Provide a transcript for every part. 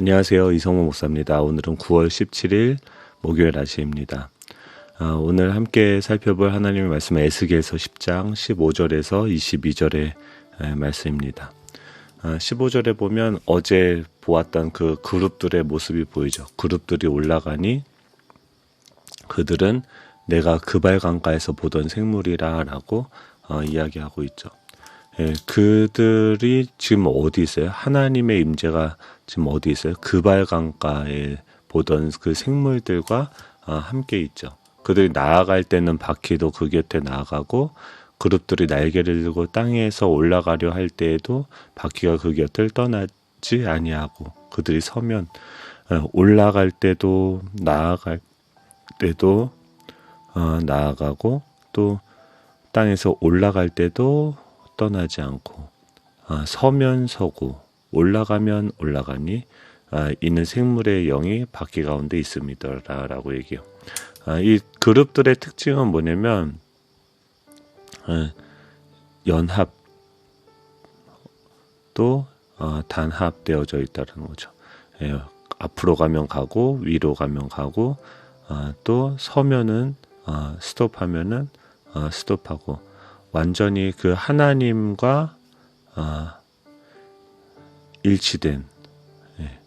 안녕하세요. 이성모 목사입니다. 오늘은 9월 17일 목요일 아침입니다. 아, 오늘 함께 살펴볼 하나님의 말씀은 에스겔서 10장 15절에서 22절의 말씀입니다. 아, 15절에 보면 어제 보았던 그 그룹들의 모습이 보이죠. 그룹들이 올라가니 그들은 내가 그발 강가에서 보던 생물이라라고 어, 이야기하고 있죠. 예, 그들이 지금 어디 있어요? 하나님의 임재가 지금 어디 있어요? 그발 강가에 보던 그 생물들과 어, 함께 있죠. 그들이 나아갈 때는 바퀴도 그 곁에 나아가고 그룹들이 날개를 들고 땅에서 올라가려 할 때에도 바퀴가 그 곁을 떠나지 아니하고 그들이 서면 어, 올라갈 때도 나아갈 때도 어, 나아가고 또 땅에서 올라갈 때도 떠나지 않고 아, 서면 서고 올라가면 올라가니 아, 이는 생물의 영이 바퀴 가운데 있습니다라고 얘기해요. 아, 이 그룹들의 특징은 뭐냐면 아, 연합 또 어, 단합되어져 있다는 거죠. 예, 앞으로 가면 가고 위로 가면 가고 아, 또 서면은 아, 스톱하면은 아, 스톱하고 완전히 그 하나님과 아, 일치된 예,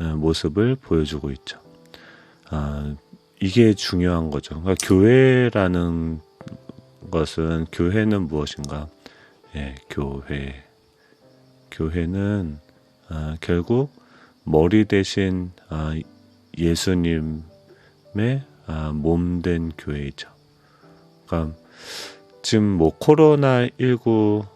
예, 모습을 보여주고 있죠. 아, 이게 중요한 거죠. 그러니까 교회라는 것은 교회는 무엇인가? 예, 교회. 교회는 아, 결국 머리 대신 아, 예수님의 아, 몸된 교회이죠. 그러니까 지금 뭐 코로나 19라는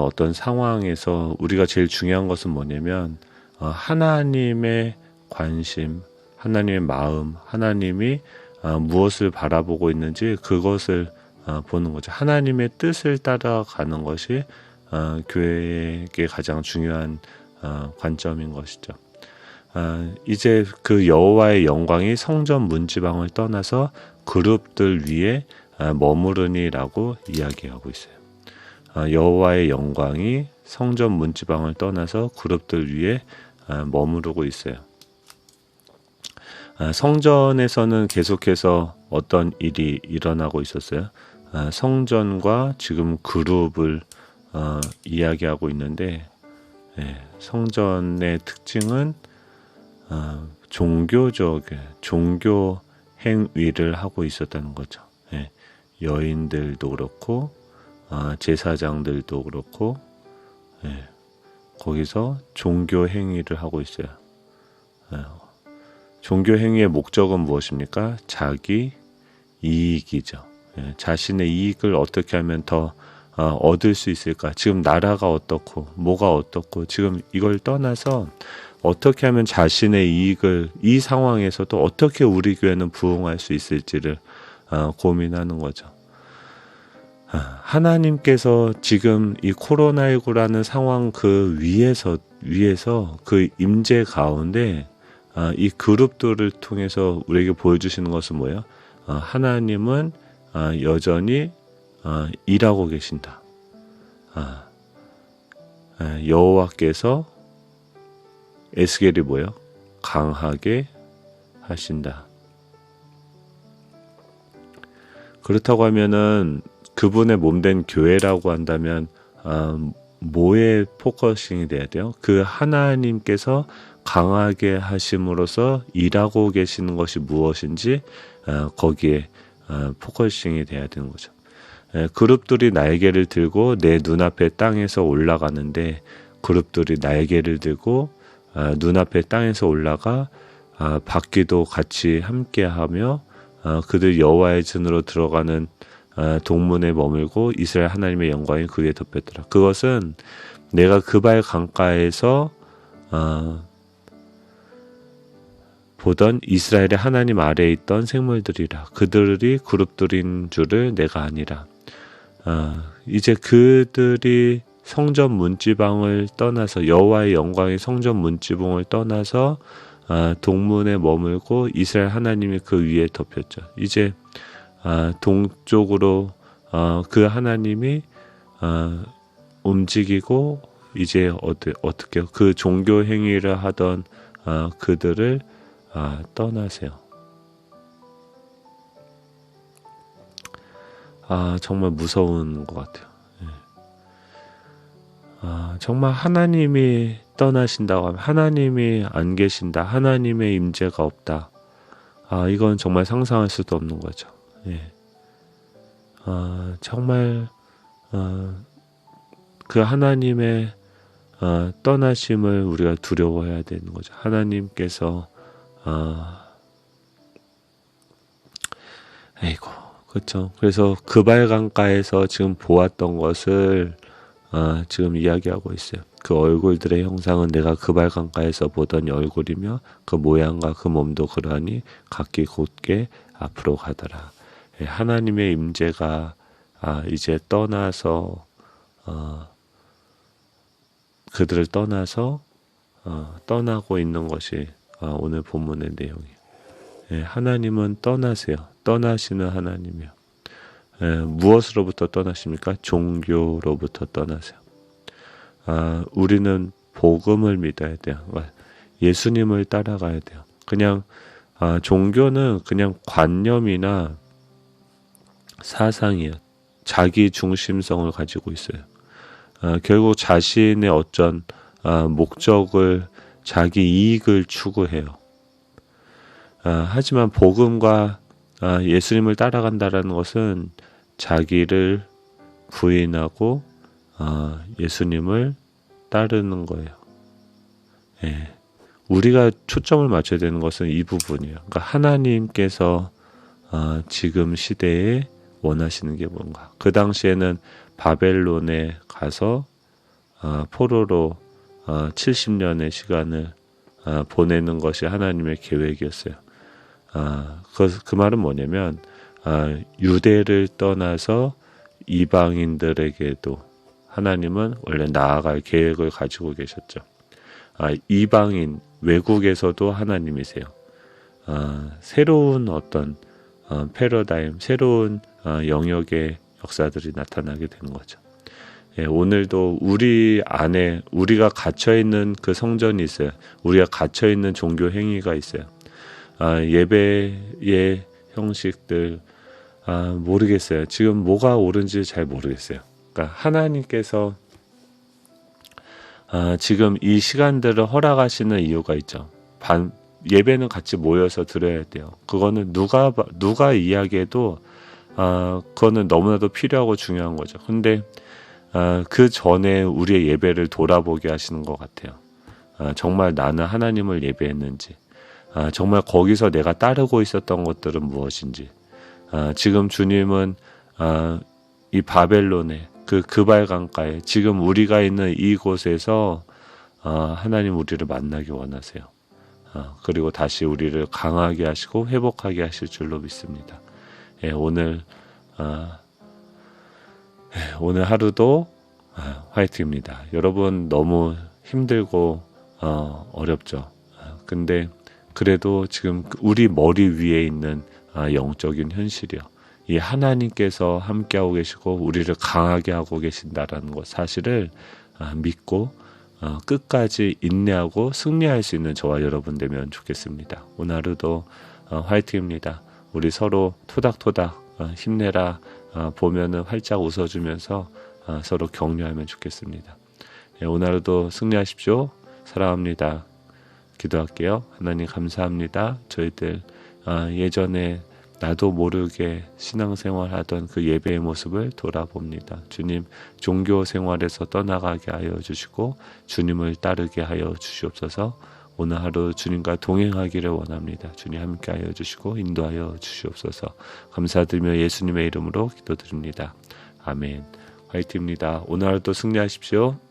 어떤 상황에서 우리가 제일 중요한 것은 뭐냐면 어, 하나님의 관심, 하나님의 마음, 하나님이 어, 무엇을 바라보고 있는지 그것을 어, 보는 거죠. 하나님의 뜻을 따라가는 것이 어, 교회에게 가장 중요한 어, 관점인 것이죠. 어, 이제 그 여호와의 영광이 성전 문지방을 떠나서 그룹들 위에 어, 머무르니라고 이야기하고 있어요. 어, 여호와의 영광이 성전 문지방을 떠나서 그룹들 위에 어, 머무르고 있어요. 아, 성전에서는 계속해서 어떤 일이 일어나고 있었어요. 아, 성전과 지금 그룹을 어, 이야기하고 있는데 예, 성전의 특징은 어, 종교적 종교 행위를 하고 있었다는 거죠. 예, 여인들도 그렇고 어, 제사장들도 그렇고 예, 거기서 종교 행위를 하고 있어요. 예, 종교 행위의 목적은 무엇입니까? 자기 이익이죠. 예, 자신의 이익을 어떻게 하면 더 어, 얻을 수 있을까? 지금 나라가 어떻고, 뭐가 어떻고, 지금 이걸 떠나서 어떻게 하면 자신의 이익을 이 상황에서도 어떻게 우리 교회는 부응할 수 있을지를 어, 고민하는 거죠. 아, 하나님께서 지금 이 코로나19라는 상황 그 위에서 위에서 그 임재 가운데 아, 이 그룹들을 통해서 우리에게 보여주시는 것은 뭐예요? 아, 하나님은 여전히 일하고 계신다. 여호와께서 에스겔이 뭐예요? 강하게 하신다. 그렇다고 하면은 그분의 몸된 교회라고 한다면 아, 뭐에 포커싱이 돼야 돼요? 그 하나님께서 강하게 하심으로써 일하고 계시는 것이 무엇인지 아, 거기에 아, 포커싱이 돼야 되는 거죠. 에, 그룹들이 날개를 들고 내 눈앞에 땅에서 올라가는데 그룹들이 날개를 들고 아, 눈앞에 땅에서 올라가 아, 바퀴도 같이 함께하며 아, 그들 여호와의 전으로 들어가는 아, 동문에 머물고 이스라엘 하나님의 영광이 그 위에 덮였더라. 그것은 내가 그발 강가에서 아, 보던 이스라엘의 하나님 아래에 있던 생물들이라 그들이 그룹들인 줄을 내가 아니라 아, 이제 그들이 성전 문지방을 떠나서 여호와의 영광이 성전 문지방을 떠나서 아, 동문에 머물고 이스라엘 하나님이 그 위에 덮였죠. 이제 아, 동쪽으로 아, 그 하나님이 아, 움직이고 이제 어떻게 그 종교 행위를 하던 아, 그들을 아, 떠나세요. 아 정말 무서운 것 같아요. 예. 아 정말 하나님이 떠나신다고 하면 하나님이 안 계신다, 하나님의 임재가 없다. 아 이건 정말 상상할 수도 없는 거죠. 예. 아 정말 어, 그 하나님의 어, 떠나심을 우리가 두려워해야 되는 거죠. 하나님께서 어, 아이고 그렇죠. 그래서 그발강가에서 지금 보았던 것을 어, 지금 이야기하고 있어요. 그 얼굴들의 형상은 내가 그 발강가에서 보던 얼굴이며 그 모양과 그 몸도 그러하니 각기 곧게 앞으로 가더라. 예, 하나님의 임재가 아, 이제 떠나서 어, 그들을 떠나서 어, 떠나고 있는 것이 어, 오늘 본문의 내용이에요. 예, 하나님은 떠나세요. 떠나시는 하나님이요. 예, 무엇으로부터 떠나십니까? 종교로부터 떠나세요. 아, 우리는 복음을 믿어야 돼요. 예수님을 따라가야 돼요. 그냥 아, 종교는 그냥 관념이나 사상이에요. 자기 중심성을 가지고 있어요. 아, 결국 자신의 어떤 아, 목적을 자기 이익을 추구해요. 아, 하지만 복음과 아, 예수님을 따라간다라는 것은 자기를 부인하고 아, 예수님을 따르는 거예요. 예. 우리가 초점을 맞춰야 되는 것은 이 부분이에요. 그러니까 하나님께서 아, 지금 시대에 원하시는 게 뭔가. 그 당시에는 바벨론에 가서 어, 포로로 어, 70년의 시간을 어, 보내는 것이 하나님의 계획이었어요. 아, 그, 그 말은 뭐냐면 아, 유대를 떠나서 이방인들에게도 하나님은 원래 나아갈 계획을 가지고 계셨죠. 아, 이방인 외국에서도 하나님이세요. 아, 새로운 어떤 어, 패러다임, 새로운 어, 영역의 역사들이 나타나게 되는 거죠. 예, 오늘도 우리 안에 우리가 갇혀 있는 그 성전이 있어요. 우리가 갇혀 있는 종교 행위가 있어요. 아, 예배의 형식들 아, 모르겠어요. 지금 뭐가 옳은지 잘 모르겠어요. 그러니까 하나님께서 아, 지금 이 시간들을 허락하시는 이유가 있죠. 반, 예배는 같이 모여서 드려야 돼요. 그거는 누가 누가 이야기해도 아, 그거는 너무나도 필요하고 중요한 거죠. 근데 아, 그 전에 우리의 예배를 돌아보게 하시는 것 같아요. 아, 정말 나는 하나님을 예배했는지, 아, 정말 거기서 내가 따르고 있었던 것들은 무엇인지. 아, 지금 주님은 아, 이 바벨론의 그 그발 강가에 지금 우리가 있는 이곳에서 아, 하나님 우리를 만나기 원하세요. 아, 그리고 다시 우리를 강하게 하시고 회복하게 하실 줄로 믿습니다. 예, 오늘 아, 예, 오늘 하루도 아, 화이팅입니다. 여러분 너무 힘들고 어, 어렵죠. 아, 근데 그래도 지금 우리 머리 위에 있는 아, 영적인 현실이요. 이 하나님께서 함께하고 계시고 우리를 강하게 하고 계신다라는 것 사실을 아, 믿고 어, 끝까지 인내하고 승리할 수 있는 저와 여러분 되면 좋겠습니다. 오늘 하루도 어, 화이팅입니다. 우리 서로 토닥토닥 어, 힘내라 어, 보면은 활짝 웃어주면서 어, 서로 격려하면 좋겠습니다. 예, 오늘 하루도 승리하십시오. 사랑합니다. 기도할게요. 하나님 감사합니다. 저희들 어, 예전에 나도 모르게 신앙생활 하던 그 예배의 모습을 돌아봅니다. 주님, 종교 생활에서 떠나가게 하여 주시고, 주님을 따르게 하여 주시옵소서, 오늘 하루 주님과 동행하기를 원합니다. 주님 함께 하여 주시고, 인도하여 주시옵소서, 감사드리며 예수님의 이름으로 기도드립니다. 아멘. 화이팅입니다. 오늘 하루도 승리하십시오.